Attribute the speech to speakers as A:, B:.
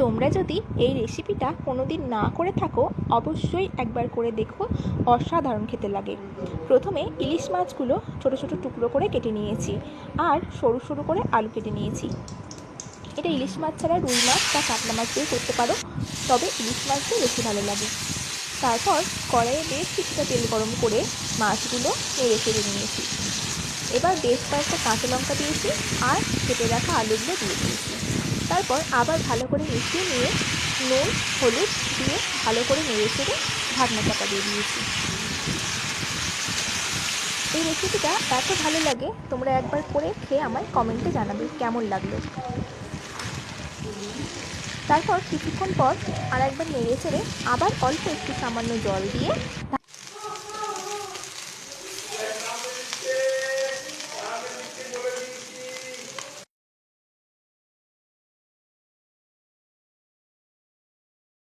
A: তোমরা যদি এই রেসিপিটা কোনো দিন না করে থাকো, অবশ্যই একবার করে দেখো। অসাধারণ খেতে লাগে। প্রথমে ইলিশ মাছগুলো ছোটো ছোটো টুকরো করে কেটে নিয়েছি আর সরু সরু করে আলু কেটে নিয়েছি। এটা ইলিশ মাছ ছাড়া রুই মাছ বা কাতলা মাছ দিয়ে করতে পারো, তবে ইলিশ মাছ দিয়ে বেশি ভালো লাগে। তারপর কড়াইয়ে বেশ কিছুটা তেল গরম করে মাছগুলো নেড়ে চেড়ে নিয়েছি। এবার বেশ কয়েকটা কাঁচা লঙ্কা দিয়েছি আর কেটে রাখা আলুগুলো দিয়ে দিয়েছি। তারপর আবার ভালো করে মিশিয়ে নিয়ে নুন, হলুদ দিয়ে ভালো করে নেড়ে চেড়ে ঢাকনা চাপা দিয়ে দিয়েছি। এই রেসিপিটা এত ভালো লাগে, তোমরা একবার করে খেয়ে আমায় কমেন্টে জানাবে কেমন লাগল। তারপর কিছুক্ষণ পর আর একবার নেড়ে চেড়ে আবার অল্প একটু সামান্য জল দিয়ে